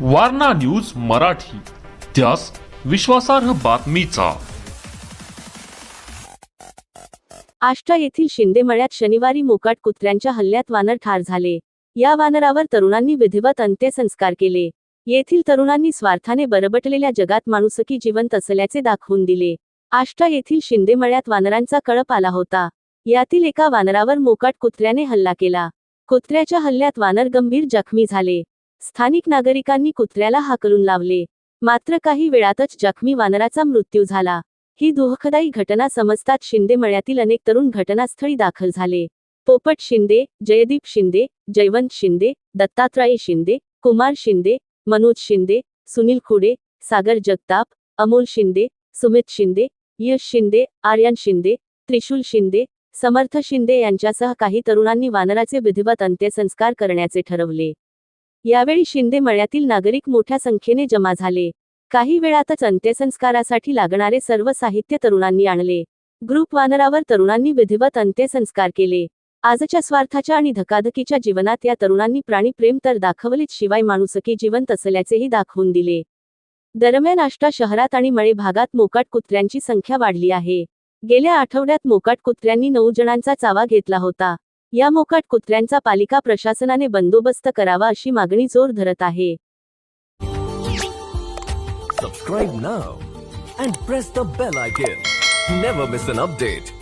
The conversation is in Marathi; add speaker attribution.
Speaker 1: वारणा न्यूज मराठी. त्यास विश्वासार्ह बातमीचा.
Speaker 2: आष्टा येथील शिंदेमळ्यात शनिवारी मोकाट कुत्र्यांच्या हल्ल्यात वानर ठार झाले. या वानरावर तरुणांनी विधिवत अंत्यसंस्कार केले. येथील तरुणांनी स्वार्थाने बरबटलेल्या जगात माणुसकी जिवंत असल्याचे दाखवून दिले. आष्टा येथील शिंदेमळ्यात वानरांचा कळप आला होता. यातील एका वानरावर मोकाट कुत्र्याने हल्ला केला. कुत्र्याच्या हल्ल्यात वानर गंभीर जखमी झाले. स्थानिक नागरिकांनी कुत्र्याला हाकलून लावले. मात्र काही वेळातच जखमी वानराचा मृत्यू झाला. ही दुःखदायी घटना समजतात शिंदेमळ्यातील अनेक तरुण घटनास्थळी दाखल झाले. पोपट शिंदे जयदीप शिंदे जयवंत शिंदे दत्तात्रय शिंदे कुमार शिंदे मनोज शिंदे सुनील खुडे सागर जगताप अमोल शिंदे सुमित शिंदे यश शिंदे आर्यन शिंदे त्रिशूल शिंदे समर्थ शिंदे यांच्यासह काही तरुणांनी वानराचे विधिवत अंत्यसंस्कार करण्याचे ठरवले. यावेळी शिंदे मळ्यातील नागरिक मोठ्या संख्येने जमा झाले. काही वेळातच अंत्यसंस्कारासाठी लागणारे सर्व साहित्य तरुणांनी आणले. ग्रुप वानरावर तरुणांनी विधिवत अंत्यसंस्कार केले. आजच्या स्वार्थाच्या आणि धकाधकीच्या जीवनात या तरुणांनी प्राणीप्रेम तर दाखवलेच शिवाय माणुसकी जिवंत असल्याचेही दाखवून दिले. दरम्यान आष्टा शहरात आणि मळे भागात मोकाट कुत्र्यांची संख्या वाढली आहे. गेल्या आठवड्यात मोकाट कुत्र्यांनी नऊ जणांचा चावा घेतला होता. या मोकाट कुत्र्यांचा पालिका प्रशासनाने बंदोबस्त करावा अशी मागणी जोर धरत आहे.
Speaker 3: सबस्क्राईब ना and press the bell icon never miss an update